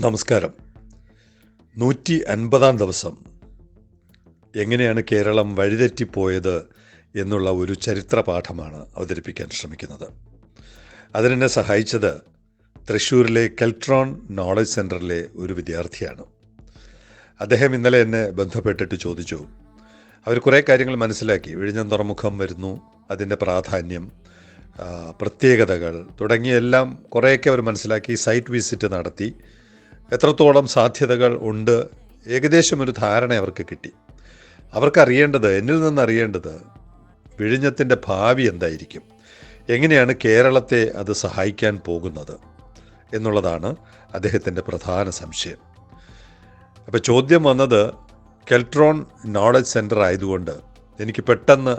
നമസ്കാരം. നൂറ്റി അൻപതാം ദിവസം. എങ്ങനെയാണ് കേരളം വഴിതെറ്റിപ്പോയത് എന്നുള്ള ഒരു ചരിത്ര പാഠമാണ് അവതരിപ്പിക്കാൻ ശ്രമിക്കുന്നത്. അതിനെന്നെ സഹായിച്ചത് തൃശ്ശൂരിലെ കെൽട്രോൺ നോളജ് സെന്ററിലെ ഒരു വിദ്യാർത്ഥിയാണ്. അദ്ദേഹം ഇന്നലെ എന്നെ ബന്ധപ്പെട്ടിട്ട് ചോദിച്ചു. അവർ കുറേ കാര്യങ്ങൾ മനസ്സിലാക്കി. വിഴിഞ്ഞം തുറമുഖം വരുന്നു അതിന്റെ പ്രാധാന്യം പ്രത്യേകതകൾ തുടങ്ങിയെല്ലാം കുറേയൊക്കെ അവർ മനസ്സിലാക്കി സൈറ്റ് വിസിറ്റ് നടത്തി. എത്രത്തോളം സാധ്യതകൾ ഉണ്ട്? ഏകദേശം ഒരു ധാരണ അവർക്ക് കിട്ടി. അവർക്കറിയേണ്ടത് എന്നിൽ നിന്ന് അറിയേണ്ടത് വിഴിഞ്ഞത്തിന്റെ ഭാവി എന്തായിരിക്കും? എങ്ങനെയാണ് കേരളത്തെ അത് സഹായിക്കാൻ പോകുന്നത്? എന്നുള്ളതാണ് അദ്ദേഹത്തിന്റെ പ്രധാന സംശയം. അപ്പോൾ ചോദ്യം വന്നത് കെൽട്രോൺ നോളജ് സെന്റർ ആയതുകൊണ്ട് എനിക്ക് പെട്ടെന്ന്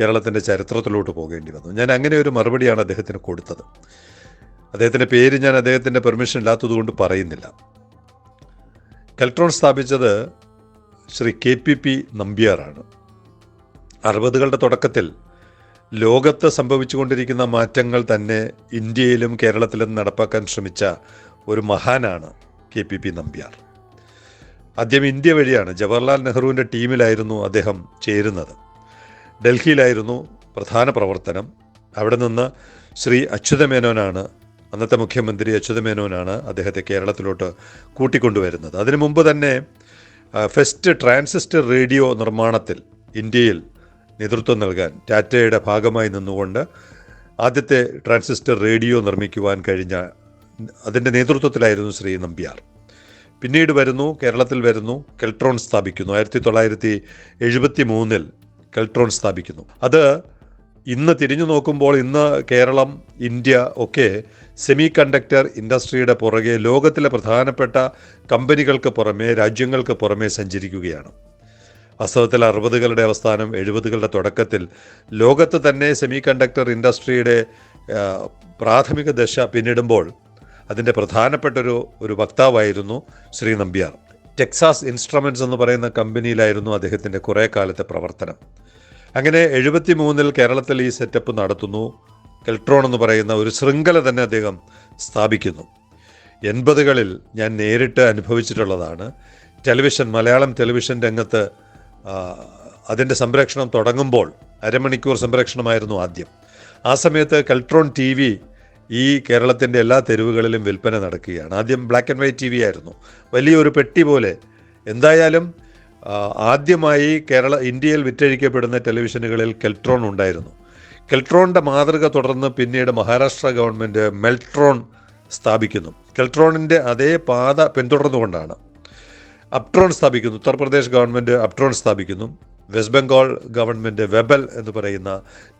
കേരളത്തിന്റെ ചരിത്രത്തിലോട്ട് പോകേണ്ടി വന്നു. ഞാൻ അങ്ങനെ ഒരു മറുപടിയാണ് അദ്ദേഹത്തിന് കൊടുത്തത്. അദ്ദേഹത്തിന്റെ പേര് ഞാൻ അദ്ദേഹത്തിന്റെ പെർമിഷൻ ഇല്ലാത്തതുകൊണ്ട് പറയുന്നില്ല. കെൽട്രോൺ സ്ഥാപിച്ചത് ശ്രീ കെ പി പി നമ്പ്യാറാണ്. അറുപതുകളുടെ തുടക്കത്തിൽ ലോകത്ത് സംഭവിച്ചുകൊണ്ടിരിക്കുന്ന മാറ്റങ്ങൾ തന്നെ ഇന്ത്യയിലും കേരളത്തിലും നടപ്പാക്കാൻ ശ്രമിച്ച ഒരു മഹാനാണ് കെ പി പി നമ്പ്യാർ. ആദ്യം ഇന്ത്യ വഴിയാണ് ജവഹർലാൽ നെഹ്റുവിന്റെ ടീമിലായിരുന്നു അദ്ദേഹം ചേരുന്നത്. ഡൽഹിയിലായിരുന്നു പ്രധാന പ്രവർത്തനം. അവിടെ നിന്ന് ശ്രീ അച്യുതമേനോനാണ് അന്നത്തെ മുഖ്യമന്ത്രി അച്യുതമേനോനാണ് അദ്ദേഹത്തെ കേരളത്തിലോട്ട് കൂട്ടിക്കൊണ്ടുവരുന്നത്. അതിനു മുമ്പ് തന്നെ ഫെസ്റ്റ് ട്രാൻസിസ്റ്റർ റേഡിയോ നിർമ്മാണത്തിൽ ഇന്ത്യയിൽ നേതൃത്വം നൽകാൻ ടാറ്റയുടെ ഭാഗമായി നിന്നുകൊണ്ട് ആദ്യത്തെ ട്രാൻസിസ്റ്റർ റേഡിയോ നിർമ്മിക്കുവാൻ കഴിഞ്ഞ അതിന്റെ നേതൃത്വത്തിലായിരുന്നു ശ്രീ നമ്പ്യാർ. പിന്നീട് വരുന്നു കേരളത്തിൽ വരുന്നു കെൽട്രോൺ സ്ഥാപിക്കുന്നു. ആയിരത്തി തൊള്ളായിരത്തി എഴുപത്തി മൂന്നിൽ കെൽട്രോൺ സ്ഥാപിക്കുന്നു. അത് ഇന്ന് തിരിഞ്ഞു നോക്കുമ്പോൾ ഇന്ന് കേരളം ഇന്ത്യ ഒക്കെ സെമി കണ്ടക്ടർ ഇൻഡസ്ട്രിയുടെ പുറകെ ലോകത്തിലെ പ്രധാനപ്പെട്ട കമ്പനികൾക്ക് പുറമെ രാജ്യങ്ങൾക്ക് പുറമെ സഞ്ചരിക്കുകയാണ്. വാസ്തവത്തിൽ അറുപതുകളുടെ അവസാനം എഴുപതുകളുടെ തുടക്കത്തിൽ ലോകത്ത് തന്നെ സെമി കണ്ടക്ടർ ഇൻഡസ്ട്രിയുടെ പ്രാഥമിക ദശ പിന്നിടുമ്പോൾ അതിന്റെ പ്രധാനപ്പെട്ടൊരു ഒരു വക്താവായിരുന്നു ശ്രീ നമ്പ്യാർ. ടെക്സാസ് ഇൻസ്ട്രുമെന്റ്സ് എന്ന് പറയുന്ന കമ്പനിയിലായിരുന്നു അദ്ദേഹത്തിന്റെ കുറേ കാലത്തെ പ്രവർത്തനം. അങ്ങനെ എഴുപത്തി മൂന്നിൽ കേരളത്തിൽ ഈ സെറ്റപ്പ് നടത്തുന്നു. കെൽട്രോൺ എന്ന് പറയുന്ന ഒരു ശൃംഖല തന്നെ അദ്ദേഹം സ്ഥാപിക്കുന്നു. എൺപതുകളിൽ ഞാൻ നേരിട്ട് അനുഭവിച്ചിട്ടുള്ളതാണ്. ടെലിവിഷൻ മലയാളം ടെലിവിഷൻ രംഗത്ത് അതിന്റെ സംരക്ഷണം തുടങ്ങുമ്പോൾ അരമണിക്കൂർ സംരക്ഷണമായിരുന്നു ആദ്യം. ആ സമയത്ത് കൽട്രോൺ ടി വി ഈ കേരളത്തിന്റെ എല്ലാ തെരുവുകളിലും വിൽപ്പന നടക്കുകയാണ്. ആദ്യം black and white T V ആയിരുന്നു. വലിയൊരു പെട്ടി പോലെ. എന്തായാലും ആദ്യമായി കേരള ഇന്ത്യയിൽ വിറ്റഴിക്കപ്പെടുന്ന ടെലിവിഷനുകളിൽ കെൽട്രോൺ ഉണ്ടായിരുന്നു. കെൽട്രോണിന്റെ മാതൃക തുടർന്ന് പിന്നീട് മഹാരാഷ്ട്ര ഗവൺമെന്റ് മെൽട്രോൺ സ്ഥാപിക്കുന്നു. കെൽട്രോണിന്റെ അതേ പാത പിന്തുടർന്നുകൊണ്ടാണ് അപ്ട്രോൺ സ്ഥാപിക്കുന്നു. ഉത്തർപ്രദേശ് ഗവൺമെന്റ് അപ്ട്രോൺ സ്ഥാപിക്കുന്നു. വെസ്റ്റ് ബംഗാൾ ഗവൺമെന്റ് വെബൽ എന്ന് പറയുന്ന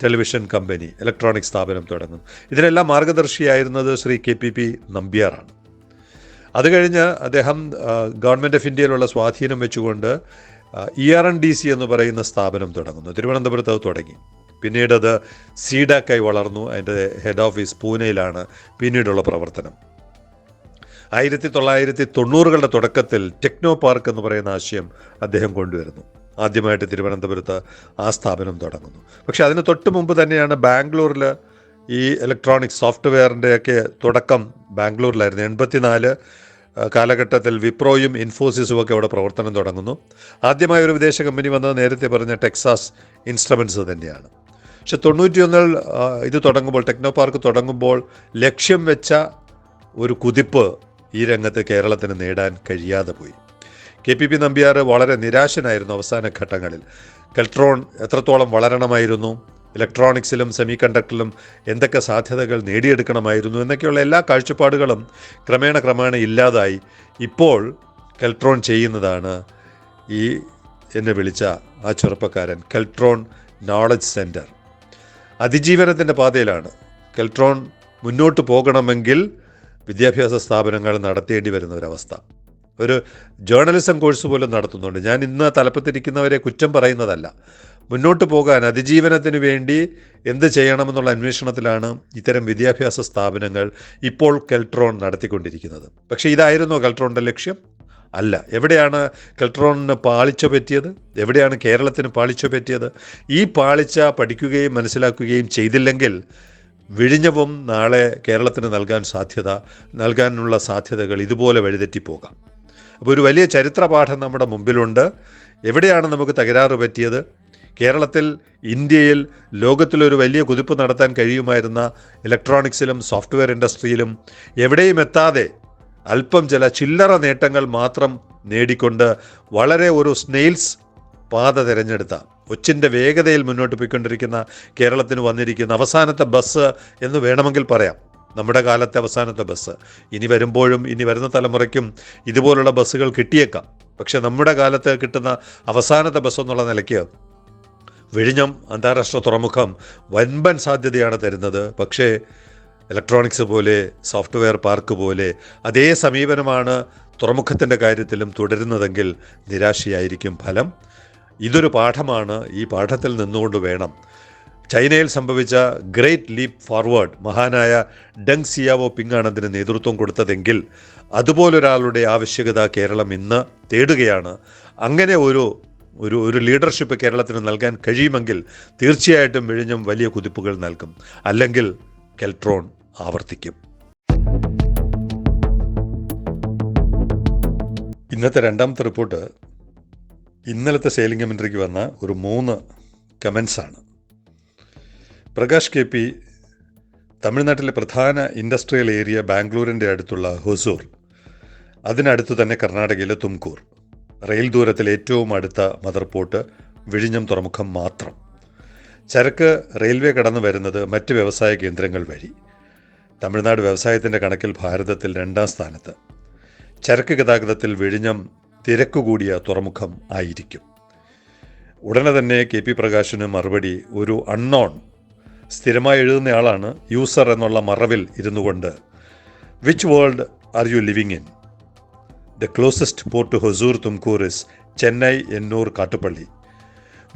ടെലിവിഷൻ കമ്പനി ഇലക്ട്രോണിക് സ്ഥാപനം തുടങ്ങും ഇതിനെല്ലാം മാർഗദർശിയായിരുന്നത് ശ്രീ കെ പി പി നമ്പ്യാറാണ്. അത് കഴിഞ്ഞ് അദ്ദേഹം ഗവൺമെന്റ് ഓഫ് ഇന്ത്യയിലുള്ള സ്വാധീനം വെച്ചുകൊണ്ട് E R N D C എന്ന് പറയുന്ന സ്ഥാപനം തുടങ്ങുന്നു. തിരുവനന്തപുരത്ത് അത് തുടങ്ങി. പിന്നീട് അത് സീഡാക്കായി വളർന്നു. അതിന്റെ ഹെഡ് ഓഫീസ് പൂനെയിലാണ് പിന്നീടുള്ള പ്രവർത്തനം. ആയിരത്തി തൊള്ളായിരത്തി തൊണ്ണൂറുകളുടെ തുടക്കത്തിൽ ടെക്നോ പാർക്ക് എന്ന് പറയുന്ന ആശയം അദ്ദേഹം കൊണ്ടുവരുന്നു. ആദ്യമായിട്ട് തിരുവനന്തപുരത്ത് ആ സ്ഥാപനം തുടങ്ങുന്നു. പക്ഷെ അതിന് തൊട്ട് മുമ്പ് തന്നെയാണ് ബാംഗ്ലൂരിൽ ഈ ഇലക്ട്രോണിക് സോഫ്റ്റ്വെയറിന്റെയൊക്കെ തുടക്കം ബാംഗ്ലൂരിലായിരുന്നു. എൺപത്തിനാല് കാലഘട്ടത്തിൽ വിപ്രോയും ഇൻഫോസിസും ഒക്കെ അവിടെ പ്രവർത്തനം തുടങ്ങുന്നു. ആദ്യമായ ഒരു വിദേശ കമ്പനി വന്നത് നേരത്തെ പറഞ്ഞ ടെക്സാസ് ഇൻസ്ട്രുമെന്റ്സ് തന്നെയാണ്. പക്ഷെ തൊണ്ണൂറ്റിയൊന്നിൽ ഇത് തുടങ്ങുമ്പോൾ ടെക്നോ പാർക്ക് തുടങ്ങുമ്പോൾ ലക്ഷ്യം വെച്ച ഒരു കുതിപ്പ് ഈ രംഗത്ത് കേരളത്തിന് നേടാൻ കഴിയാതെ പോയി. കെ പി പി നമ്പ്യാർ വളരെ നിരാശനായിരുന്നു അവസാന ഘട്ടങ്ങളിൽ. കെൽട്രോൺ എത്രത്തോളം വളരണമായിരുന്നു ഇലക്ട്രോണിക്സിലും സെമി കണ്ടക്ടറിലും എന്തൊക്കെ സാധ്യതകൾ നേടിയെടുക്കണമായിരുന്നു എന്നൊക്കെയുള്ള എല്ലാ കാഴ്ചപ്പാടുകളും ക്രമേണ ക്രമേണ ഇല്ലാതായി. ഇപ്പോൾ കെൽട്രോൺ ചെയ്യുന്നതാണ് ഈ എന്നെ വിളിച്ച ആ ചെറുപ്പക്കാരൻ കെൽട്രോൺ നോളജ് സെന്റർ അതിജീവനത്തിന്റെ പാതയിലാണ്. കെൽട്രോൺ മുന്നോട്ട് പോകണമെങ്കിൽ വിദ്യാഭ്യാസ സ്ഥാപനങ്ങൾ നടത്തേണ്ടി വരുന്ന ഒരവസ്ഥ ഒരു ജേർണലിസം കോഴ്സ് പോലും നടത്തുന്നുണ്ട്. ഞാൻ ഇന്ന് തലപ്പത്തിരിക്കുന്നവരെ കുറ്റം പറയുന്നതല്ല. മുന്നോട്ട് പോകാൻ അതിജീവനത്തിന് വേണ്ടി എന്ത് ചെയ്യണമെന്നുള്ള അന്വേഷണത്തിലാണ് ഇത്തരം വിദ്യാഭ്യാസ സ്ഥാപനങ്ങൾ ഇപ്പോൾ കെൽട്രോൺ നടത്തിക്കൊണ്ടിരിക്കുന്നത്. പക്ഷേ ഇതായിരുന്നോ കെൽട്രോണിന്റെ ലക്ഷ്യം. അല്ല. എവിടെയാണ് കെൽട്രോണിന് പാളിച്ച പറ്റിയത്? എവിടെയാണ് കേരളത്തിന് പാളിച്ച പറ്റിയത്? ഈ പാളിച്ച പഠിക്കുകയും മനസ്സിലാക്കുകയും ചെയ്തില്ലെങ്കിൽ വിഴിഞ്ഞവും നാളെ കേരളത്തിന് നൽകാൻ സാധ്യത നൽകാനുള്ള സാധ്യതകൾ ഇതുപോലെ വഴിതെറ്റിപ്പോകാം. അപ്പോൾ ഒരു വലിയ ചരിത്രപാഠം നമ്മുടെ മുമ്പിലുണ്ട്. എവിടെയാണ് നമുക്ക് തകരാറ് പറ്റിയത്? കേരളത്തിൽ ഇന്ത്യയിൽ ലോകത്തിലൊരു വലിയ കുതിപ്പ് നടത്താൻ കഴിയുമായിരുന്ന ഇലക്ട്രോണിക്സിലും സോഫ്റ്റ്വെയർ ഇൻഡസ്ട്രിയിലും എവിടെയും എത്താതെ അല്പം ചില ചില്ലറ നേട്ടങ്ങൾ മാത്രം നേടിക്കൊണ്ട് വളരെ ഒരു സ്നെയിൽസ് പാത തിരഞ്ഞെടുത്ത ഒച്ചിന്റെ വേഗതയിൽ മുന്നോട്ട് പോയിക്കൊണ്ടിരിക്കുന്ന കേരളത്തിന് വന്നിരിക്കുന്ന അവസാനത്തെ ബസ് എന്ന് വേണമെങ്കിൽ പറയാം. നമ്മുടെ കാലത്തെ അവസാനത്തെ ബസ് ഇനി വരുമ്പോഴും ഇനി വരുന്ന തലമുറയ്ക്കും ഇതുപോലുള്ള ബസ്സുകൾ കിട്ടിയേക്കാം. പക്ഷെ നമ്മുടെ കാലത്ത് കിട്ടുന്ന അവസാനത്തെ ബസ് എന്നുള്ള നിലയ്ക്ക് വിഴിഞ്ഞം അന്താരാഷ്ട്ര തുറമുഖം വൻപൻ സാധ്യതയാണ് തരുന്നത്. പക്ഷേ ഇലക്ട്രോണിക്സ് പോലെ സോഫ്റ്റ്വെയർ പാർക്ക് പോലെ അതേ സമീപനമാണ് തുറമുഖത്തിന്റെ കാര്യത്തിലും തുടരുന്നതെങ്കിൽ നിരാശയായിരിക്കും ഫലം. ഇതൊരു പാഠമാണ്. ഈ പാഠത്തിൽ നിന്നുകൊണ്ട് വേണം. ചൈനയിൽ സംഭവിച്ച ഗ്രേറ്റ് ലീപ് ഫോർവേഡ് മഹാനായ ഡെങ് സിയാവോ പിങ്ങാണ് അതിന് നേതൃത്വം കൊടുത്തതെങ്കിൽ അതുപോലൊരാളുടെ ആവശ്യകത കേരളം ഇന്ന് തേടുകയാണ്. അങ്ങനെ ഒരു ഒരു ഒരു ലീഡർഷിപ്പ് കേരളത്തിന് നൽകാൻ കഴിയുമെങ്കിൽ തീർച്ചയായിട്ടും വിഴിഞ്ഞം വലിയ കുതിപ്പുകൾ നൽകും. അല്ലെങ്കിൽ കെൽട്രോൺ. ആവർത്തിക്കും. ഇന്നത്തെ രണ്ടാമത്തെ റിപ്പോർട്ട് ഇന്നലത്തെ സെയിലിംഗ് കമൻട്രിക്ക് വന്ന ഒരു മൂന്ന് കമൻസാണ് പ്രകാശ് കെ പി തമിഴ്നാട്ടിലെ പ്രധാന ഇൻഡസ്ട്രിയൽ ഏരിയ ബാംഗ്ലൂരിന്റെ അടുത്തുള്ള ഹൊസൂർ അതിനടുത്ത് തന്നെ കർണാടകയിലെ തുംകൂർ. റെയിൽ ദൂരത്തിൽ ഏറ്റവും അടുത്ത മദർ പോർട്ട് വിഴിഞ്ഞം തുറമുഖം മാത്രം. ചരക്ക് റെയിൽവേ കടന്നു വരുന്നത് മറ്റ് വ്യവസായ കേന്ദ്രങ്ങൾ വഴി. തമിഴ്നാട് വ്യവസായത്തിന്റെ കണക്കിൽ ഭാരതത്തിൽ രണ്ടാം സ്ഥാനത്ത്. ചരക്ക് ഗതാഗതത്തിൽ വിഴിഞ്ഞം തിരക്കുകൂടിയ തുറമുഖം ആയിരിക്കും. ഉടനെ തന്നെ കെ പി പ്രകാശിന് മറുപടി ഒരു അൺനോൺ. സ്ഥിരമായി എഴുതുന്നയാളാണ് യൂസർ എന്നുള്ള മറവിൽ ഇരുന്നു കൊണ്ട് which world are you living in the closest port to Hosur Tumkur is Chennai Ennore Kattupalli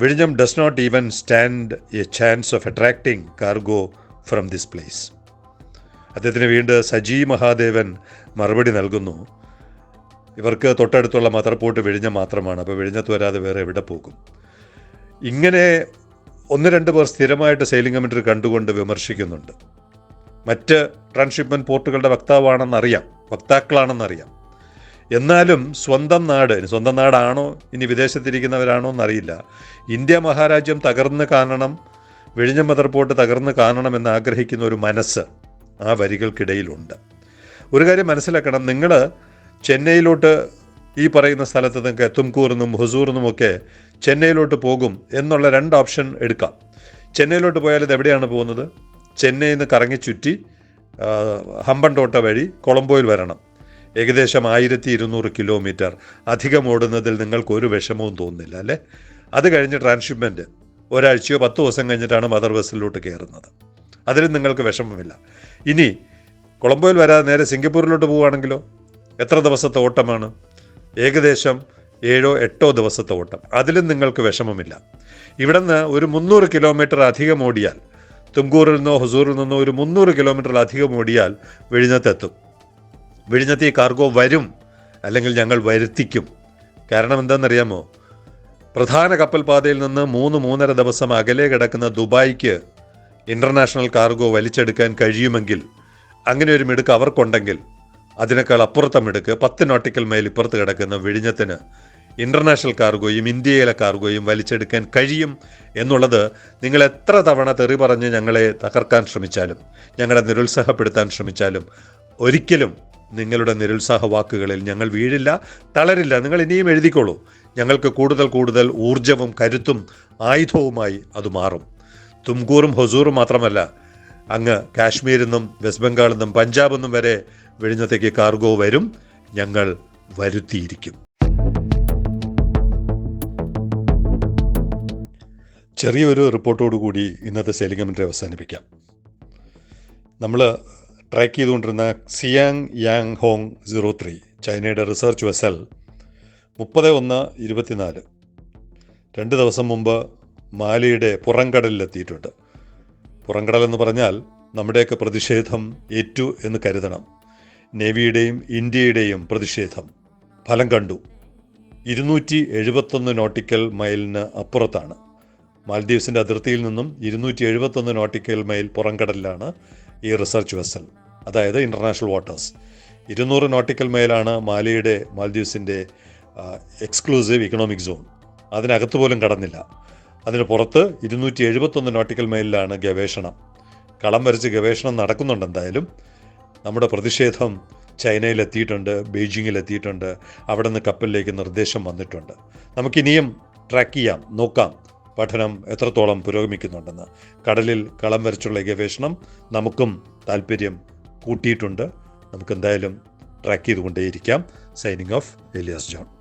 വിഴിഞ്ഞം does not even stand a chance of attracting cargo from this place അദ്ദേഹത്തിന് വീണ്ടും സജി മഹാദേവൻ മറുപടി നൽകുന്നു. ഇവർക്ക് തൊട്ടടുത്തുള്ള മദർപോട്ട് വിഴിഞ്ഞ മാത്രമാണ്. അപ്പോൾ വിഴിഞ്ഞത്ത് വരാതെ വേറെ എവിടെ പോകും? ഇങ്ങനെ ഒന്ന് രണ്ട് പേർ സ്ഥിരമായിട്ട് സെയിലിംഗ് കമ്മിറ്റി കണ്ടുകൊണ്ട് വിമർശിക്കുന്നുണ്ട്. മറ്റ് ട്രാൻസ്ഷിപ്മെന്റ് പോർട്ടുകളുടെ വക്താവാണെന്നറിയാം. വക്താക്കളാണെന്നറിയാം. എന്നാലും സ്വന്തം നാട് സ്വന്തം നാടാണോ ഇനി വിദേശത്തിരിക്കുന്നവരാണോ എന്നറിയില്ല. ഇന്ത്യ മഹാരാജ്യം തകർന്ന് കാണണം വിഴിഞ്ഞം മദർപോട്ട് തകർന്ന് കാണണം എന്ന് ആഗ്രഹിക്കുന്ന ഒരു മനസ്സ് ആ വരികൾക്കിടയിലുണ്ട്. ഒരു കാര്യം മനസ്സിലാക്കണം. നിങ്ങൾ ചെന്നൈയിലോട്ട് ഈ പറയുന്ന സ്ഥലത്ത് നിങ്ങൾക്ക് തുംകൂറിനും ഹുസൂറിനും ഒക്കെ ചെന്നൈയിലോട്ട് പോകും എന്നുള്ള രണ്ട് ഓപ്ഷൻ എടുക്കാം. ചെന്നൈയിലോട്ട് പോയാൽ ഇത് എവിടെയാണ് പോകുന്നത്? ചെന്നൈയിൽ നിന്ന് കറങ്ങി ചുറ്റി ഹമ്പൻതോട്ട വഴി കൊളംബോയിൽ വരണം. ഏകദേശം ആയിരത്തി ഇരുന്നൂറ് കിലോമീറ്റർ. അധികം ഓടുന്നതിൽ നിങ്ങൾക്ക് ഒരു വിഷമവും തോന്നുന്നില്ല അല്ലേ? അത് കഴിഞ്ഞ് ട്രാൻസ്ഷിപ്മെന്റ് ഒരാഴ്ചയോ പത്ത് ദിവസം കഴിഞ്ഞിട്ടാണ് മദർ ബസ്സിലോട്ട് കയറുന്നത്. അതിലും നിങ്ങൾക്ക് വിഷമമില്ല. ഇനി കൊളംബോയിൽ വരാതെ നേരെ സിംഗപ്പൂരിലോട്ട് പോവുകയാണെങ്കിലോ? എത്ര ദിവസത്തെ ഓട്ടമാണ്? ഏകദേശം ഏഴോ എട്ടോ ദിവസത്തെ ഓട്ടം. അതിലും നിങ്ങൾക്ക് വിഷമമില്ല. ഇവിടുന്ന് ഒരു മുന്നൂറ് കിലോമീറ്റർ അധികം ഓടിയാൽ തുംകൂറിൽ നിന്നോ ഹുസൂറിൽ നിന്നോ ഒരു മുന്നൂറ് കിലോമീറ്റർ അധികം ഓടിയാൽ വിഴിഞ്ഞത്തെത്തും. വിഴിഞ്ഞത്ത് ഈ കാർഗോ വരും അല്ലെങ്കിൽ ഞങ്ങൾ വരുത്തിക്കും. കാരണം എന്താണെന്നറിയാമോ? പ്രധാന കപ്പൽ പാതയിൽ നിന്ന് മൂന്ന് മൂന്നര ദിവസം അകലെ കിടക്കുന്ന ദുബായിക്ക് ഇന്റർനാഷണൽ കാർഗോ വലിച്ചെടുക്കാൻ കഴിയുമെങ്കിൽ അങ്ങനെ ഒരു മിടുക്ക് അവർക്കുണ്ടെങ്കിൽ അതിനേക്കാൾ അപ്പുറത്തെ മിടുക്ക് പത്ത് നോട്ടിക്കൽ മൈൽ ഇപ്പുറത്ത് കിടക്കുന്ന വിഴിഞ്ഞത്തിന് ഇന്റർനാഷണൽ കാർഗോയും ഇന്ത്യയിലെ കാർഗോയും വലിച്ചെടുക്കാൻ കഴിയും എന്നുള്ളത് നിങ്ങൾ എത്ര തവണ തെറി പറഞ്ഞ് ഞങ്ങളെ തകർക്കാൻ ശ്രമിച്ചാലും ഞങ്ങളെ നിരുത്സാഹപ്പെടുത്താൻ ശ്രമിച്ചാലും ഒരിക്കലും നിങ്ങളുടെ നിരുത്സാഹ വാക്കുകളിൽ ഞങ്ങൾ വീഴില്ല തളരില്ല. നിങ്ങൾ ഇനിയും എഴുതിക്കോളൂ. ഞങ്ങൾക്ക് കൂടുതൽ കൂടുതൽ ഊർജവും കരുത്തും ആയുധവുമായി അത് മാറും. തുംകൂറും ഹൊസൂറും മാത്രമല്ല അങ്ങ് കാശ്മീരിൽ നിന്നും വെസ്റ്റ് ബംഗാളിൽ നിന്നും പഞ്ചാബിൽ നിന്നും വരെ വെടിഞ്ഞത്തേക്ക് കാർഗോ വരും ഞങ്ങൾ വരുത്തിയിരിക്കും. ചെറിയൊരു റിപ്പോർട്ടോടുകൂടി ഇന്നത്തെ സെയിലിംഗ് കമൻട്രി അവസാനിപ്പിക്കാം. നമ്മൾ ട്രാക്ക് ചെയ്തുകൊണ്ടിരുന്ന Xiang Yang Hong zero three ചൈനയുടെ റിസർച്ച് വെസൽ മുപ്പത് ഒന്ന് ഇരുപത്തിനാല്. രണ്ട് ദിവസം മുമ്പ് മാലിയുടെ പുറംകടലിലെത്തിയിട്ടുണ്ട്. പുറംകടൽ എന്ന് പറഞ്ഞാൽ നമ്മുടെയൊക്കെ പ്രതിഷേധം ഏറ്റു എന്ന് കരുതണം. നേവിയുടെയും ഇന്ത്യയുടെയും പ്രതിഷേധം. ഫലം കണ്ടു. ഇരുന്നൂറ്റി എഴുപത്തൊന്ന് നോട്ടിക്കൽ മൈലിന് അപ്പുറത്താണ്. മാൽദ്വീപ്സിന്റെ അതിർത്തിയിൽ നിന്നും ഇരുന്നൂറ്റി എഴുപത്തൊന്ന് നോട്ടിക്കൽ മൈൽ പുറംകടലിലാണ് ഈ റിസർച്ച് വെസൽ അതായത് ഇന്റർനാഷണൽ വാട്ടേഴ്സ്. ഇരുന്നൂറ് നോട്ടിക്കൽ മൈലാണ് മാലിയുടെ മാൽദ്വീപ്സിന്റെ എക്സ്ക്ലൂസീവ് ഇക്കണോമിക് സോൺ. അതിനകത്ത് പോലും കടന്നില്ല. അതിന് പുറത്ത് ഇരുന്നൂറ്റി എഴുപത്തൊന്ന് നോട്ടിക്കൽ മൈലിലാണ് ഗവേഷണം. കളം വരച്ച് ഗവേഷണം നടക്കുന്നുണ്ട് എന്തായാലും. നമ്മുടെ പ്രതിഷേധം ചൈനയിലെത്തിയിട്ടുണ്ട് ബെയ്ജിങ്ങിലെത്തിയിട്ടുണ്ട് അവിടെ നിന്ന് കപ്പലിലേക്ക് നിർദ്ദേശം വന്നിട്ടുണ്ട്. നമുക്കിനിയും ട്രാക്ക് ചെയ്യാം നോക്കാം പഠനം എത്രത്തോളം പുരോഗമിക്കുന്നുണ്ടെന്ന്. കടലിൽ കളം വരച്ചുള്ള ഗവേഷണം നമുക്കും താല്പര്യം കൂട്ടിയിട്ടുണ്ട്. നമുക്കെന്തായാലും track ചെയ്തുകൊണ്ടേയിരിക്കാം. Signing off Elias John